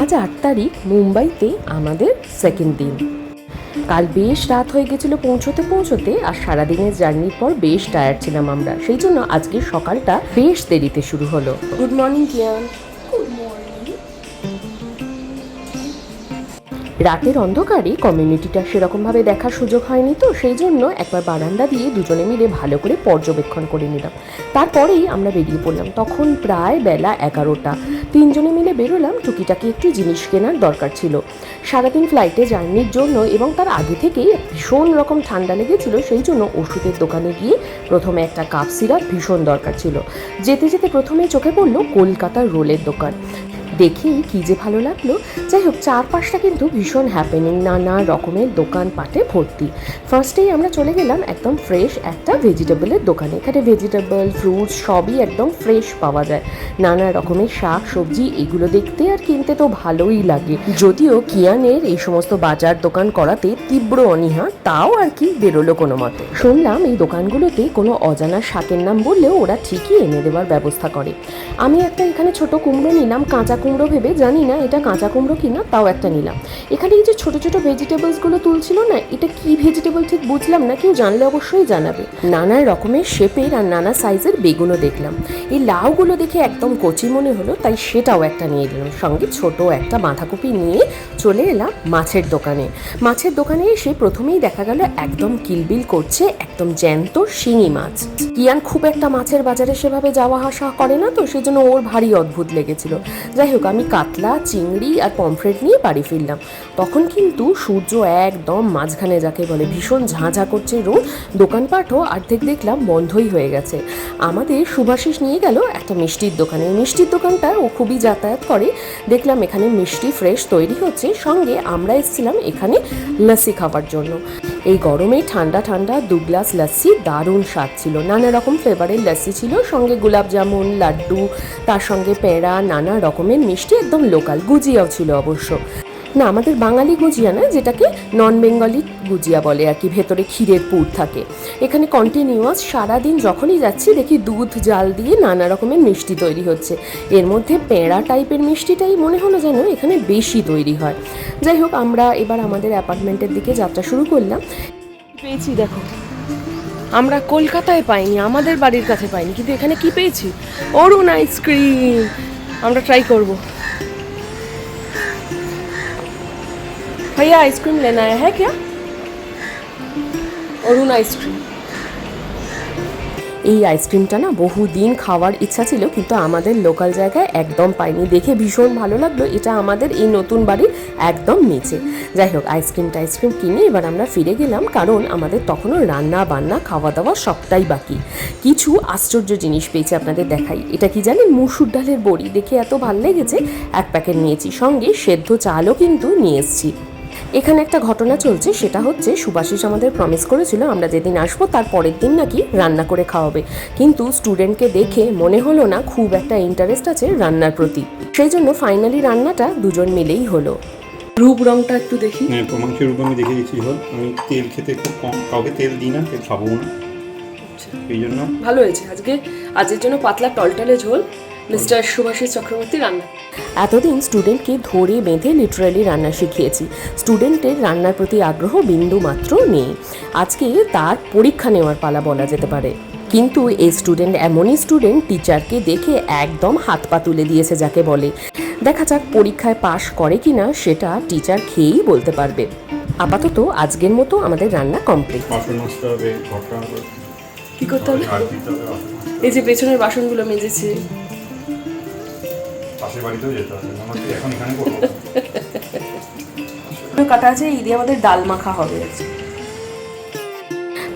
আজ আট তারিখ, মুম্বাইতে আমাদের সেকেন্ড দিন। কাল বেশ রাত হয়ে গেছিল পৌঁছতে পৌঁছতে, আর সারাদিনের জার্নির পর বেশ টায়ার্ড ছিলাম আমরা। সেই জন্য আজকে সকালটা বেশ দেরিতে শুরু হলো। গুড মর্নিং কিয়ান রাতের অন্ধকারে কমিউনিটিটা সেরকমভাবে দেখার সুযোগ হয়নি তো, সেই জন্য একবার বারান্দা দিয়ে দুজনে মিলে ভালো করে পর্যবেক্ষণ করে নিলাম। তারপরেই আমরা বেরিয়ে পড়লাম। তখন প্রায় বেলা এগারোটা। তিনজনে মিলে বেরোলাম, টুকিটাকি একটু জিনিস কেনার দরকার ছিল। সারাদিন ফ্লাইটে জার্নির জন্য এবং তার আগে থেকেই ভীষণ রকম ঠান্ডা লেগেছিল, সেই জন্য ওষুধের দোকানে গিয়ে প্রথমে একটা কাপ সিরাপ ভীষণ দরকার ছিল। যেতে যেতে প্রথমে চোখে পড়ল কলকাতার রোলের দোকান। দেখেই কি যে ভালো লাগল। যাই হোক, চারপাশটা কিন্তু ভীষণ হ্যাপেনিং নানা রকমের দোকান দোকানপাটে ভর্তি। ফার্স্টেই আমরা চলে গেলাম একদম ফ্রেশ একটা ভেজিটেবলের দোকানে। এখানে ভেজিটেবল ফ্রুটস সবই একদম ফ্রেশ পাওয়া যায়। নানা রকমের শাক, সবজি, এগুলো দেখতে আর কিনতে তো ভালোই লাগে। যদিও কিয়ানের এই সমস্ত বাজার দোকান করাতে তীব্র অনীহা, তাও আর কি বেরোলো কোনো মতে। শুনলাম এই দোকানগুলোতে কোনো অজানা শাকের নাম বললেও ওরা ঠিকই এনে দেওয়ার ব্যবস্থা করে। আমি একটা এখানে ছোট কুমড়ো নিলাম, কাঁচা কুমড়ো ভেবে, জানি না এটা কাঁচা কুমড়ো কিনা, তাও একটা নিলাম। এখানে এই যে ছোট ছোট ভেজিটেবলসগুলো তুলছিল না, এটা কি ভেজিটেবল ঠিক বুঝলাম না, কেউ জানলে অবশ্যই জানাবে। নানা রকমের শেপের আর নানা সাইজের বেগুনও দেখলাম। এই লাউগুলো দেখে একদম কচি মনে হলো, তাই সেটাও একটা নিয়ে নিলাম। সঙ্গে ছোট একটা বাঁধাকপি নিয়ে চলে এলাম মাছের দোকানে। মাছের দোকানে এসে প্রথমেই দেখা গেল একদম কিলবিল করছে একদম জ্যান্ত শিঙি মাছ। কিয়ান খুব একটা মাছের বাজারে সেভাবে যাওয়া আসা করে না তো, সেজন্য ওর ভারী অদ্ভুত লেগেছিল। যাই হোক, আমি কাতলা, চিংড়ি আর পমফ্রেট নিয়ে বাড়ি ফিরলাম। তখন কিন্তু সূর্য একদম মাঝখানে যাকে বলে ভীষণ ঝাঁঝা করছে রোদ, দোকানপাটও অর্ধেক দেখলাম বন্ধই হয়ে গেছে। আমাদের সুভাষিস নিয়ে গেল একটা মিষ্টির দোকানে। মিষ্টির দোকানটা ও খুবই যাতায়াত করে। দেখলাম এখানে মিষ্টি ফ্রেশ তৈরি হচ্ছে। সঙ্গে আমরা এসেছিলাম এখানে লস্যি খাওয়ার জন্য। এই গরমে ঠান্ডা ঠান্ডা দু গ্লাস লস্যি দারুণ স্বাদ ছিল। নানা রকম ফ্লেভারের লস্যি ছিল, সঙ্গে গোলাপ জামুন, লাড্ডু, তার সঙ্গে পেঁড়া, নানা রকমের মিষ্টি একদম লোকাল গুজিয়াও ছিল অবশ্য। না, আমাদের বাঙালি গুজিয়া না, যেটাকে নন বেঙ্গলি গুজিয়া বলে আর কি, ভেতরে ক্ষীরের পুর থাকে। এখানে কন্টিনিউয়াস সারাদিন যখনই যাচ্ছি, দেখি দুধ, জাল দিয়ে নানা রকমের মিষ্টি তৈরি হচ্ছে। এর মধ্যে পেঁড়া টাইপের মিষ্টিটাই মনে হলো যেন এখানে বেশি তৈরি হয়। যাই হোক, আমরা এবার আমাদের অ্যাপার্টমেন্টের দিকে যাত্রা শুরু করলাম। পেয়েছি, দেখো। আমরা কলকাতায় পাইনি, আমাদের বাড়ির কাছে পাইনি, কিন্তু এখানে কি পেয়েছি? অরুণ আইসক্রিম! আমরা ট্রাই করব। भैया आइसक्रीम लेना है, है क्या অরুণ আইসক্রিম এই আইসক্রিমটা না বহুদিন খাওয়ার ইচ্ছা ছিল কিন্তু আমাদের লোকাল জায়গায় একদম পাইনি দেখে ভীষণ ভালো লাগলো এটা আমাদের এই নতুন বাড়ির একদম নিচে যাই হোক আইসক্রিমটা আইসক্রিম কিনে এবার আমরা ফিরে গেলাম কারণ আমাদের তখনও রান্না বান্না খাওয়া দাওয়া সবটাই বাকি কিছু আশ্চর্য জিনিস পেয়েছি আপনাদের দেখাই এটা কি জানেন মুসুর ডালের বড়ি দেখে এত ভাল লেগেছে এক প্যাকেট নিয়েছি সঙ্গে সেদ্ধ চালও কিন্তু নিয়ে এসেছি এখানে একটা ঘটনা চলছে সেটা হচ্ছে সুভাষিস আমাদের প্রমিস করেছিল আমরা যেদিন আসব তার পরের দিন নাকি রান্না করে খাওয়াবে। কিন্তু স্টুডেন্টকে দেখে মনে হলো না খুব একটা ইন্টারেস্ট আছে রান্নার প্রতি। সেই জন্য ফাইনালি রান্নাটা দুজন মিলেই হলো। রূপ রংটা একটু দেখি। হ্যাঁ মাংসের রূপ আমি দেখে দিচ্ছি হল আমি তেল খেতে খুব কম কাউকে তেল দিই না তেল খাব না। এই জন্য। ভালো হয়েছে। আজকে আজকের জন্য পাতলা টলটলে ঝোল। মিস্টার সুভাষিস চক্রবর্তী রান্না। এতদিন স্টুডেন্টকে ধরে বেঁধে লিটারালি রান্না শিখিয়েছি। স্টুডেন্টের রান্নার প্রতি আগ্রহ বিন্দু মাত্র নেই। আজকে তার পরীক্ষা নেওয়ার পালা বলা যেতে পারে। কিন্তু এই স্টুডেন্ট এমনই স্টুডেন্ট টিচারকে দেখে একদম হাত পা তুলে দিয়েছে যাকে বলে। দেখা যাক পরীক্ষায় পাশ করে কিনা সেটা টিচার খেয়েই বলতে পারবে। আপাতত আজকের মতো আমাদের রান্না কমপ্লিট কি করতে হবে। এই যে পেছনের বাসনগুলো মেজেছে। পাশের বাড়িতেও যেতে হবে এখন এখানে করব কাটা আছে, এই দিয়ে আমাদের ডাল মাখা হবে।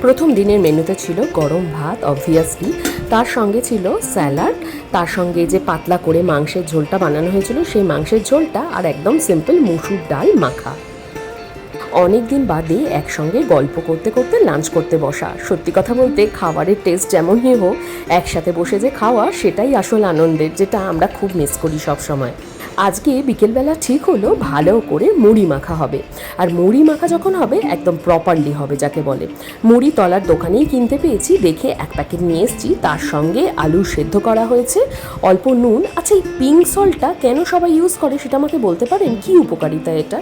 প্রথম দিনের মেনুতে ছিল গরম ভাত অবভিয়াসলি তার সঙ্গে ছিল স্যালাড, তার সঙ্গে যে পাতলা করে মাংসের ঝোলটা বানানো হয়েছিল, সেই মাংসের ঝোলটা আর একদম সিম্পল মুসুর ডাল মাখা। অনেক দিন বাদে একসঙ্গে গল্প করতে করতে লাঞ্চ করতে বসা। সত্যি কথা বলতে খাবারের টেস্ট যেমনই হোক, একসাথে বসে যে খাওয়া সেটাই আসল আনন্দের, যেটা আমরা খুব মিস করি সব সময় আজকে বিকেলবেলা ঠিক হলো ভালো করে মুড়ি মাখা হবে। আর মুড়ি মাখা যখন হবে, একদম প্রপারলি হবে যাকে বলে। মুড়ি তলার দোকানেই কিনতে পেয়েছি, দেখে এক প্যাকেট নিয়ে এসেছি, তার সঙ্গে আলু সেদ্ধ করা হয়েছে। অল্প নুন আচ্ছা এই পিঙ্ক সল্টটা কেন সবাই ইউজ করে সেটা আমাকে বলতে পারেন? কি উপকারিতা এটা?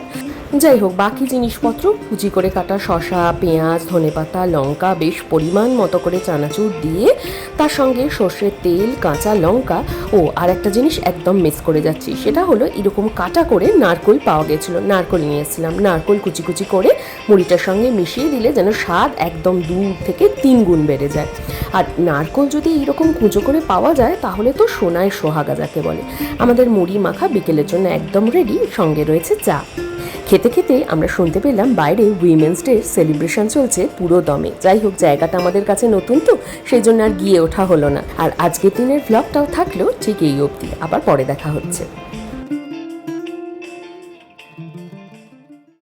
যাই হোক বাকি জিনিসপত্র কুচি করে কাটা শসা, পেঁয়াজ, ধনেপাতা, লঙ্কা বেশ পরিমাণ মতো করে চানাচুর দিয়ে তার সঙ্গে সর্ষের তেল, কাঁচা লঙ্কা ও আর একটা জিনিস একদম মিস করে যাচ্ছি। সেটা হলো এরকম কাটা করে নারকোল পাওয়া গেছিল। নারকোল নিয়ে এসেছিলাম। নারকোল কুচি কুচি করে মুড়িটার সঙ্গে মিশিয়ে দিলে যেন স্বাদ একদম দু থেকে তিন গুণ বেড়ে যায়। আর নারকোল যদি এরকম কুঁচো করে পাওয়া যায়, তাহলে তো সোনায় সোহাগা যাকে বলে। আমাদের মুড়ি মাখা বিকেলের জন্য একদম রেডি সঙ্গে রয়েছে চা। খেতে খেতে আমরা শুনতে পেলাম বাইরে উইমেন্স ডে সেলিব্রেশন চলছে পুরো দমে। যাই হোক, জায়গাটা আমাদের কাছে নতুন তো, সেই জন্য আর গিয়ে ওঠা হলো না। আর আজকের দিনের ব্লগটাও থাকল ঠিক এই অবধি। আবার পরে দেখা হচ্ছে।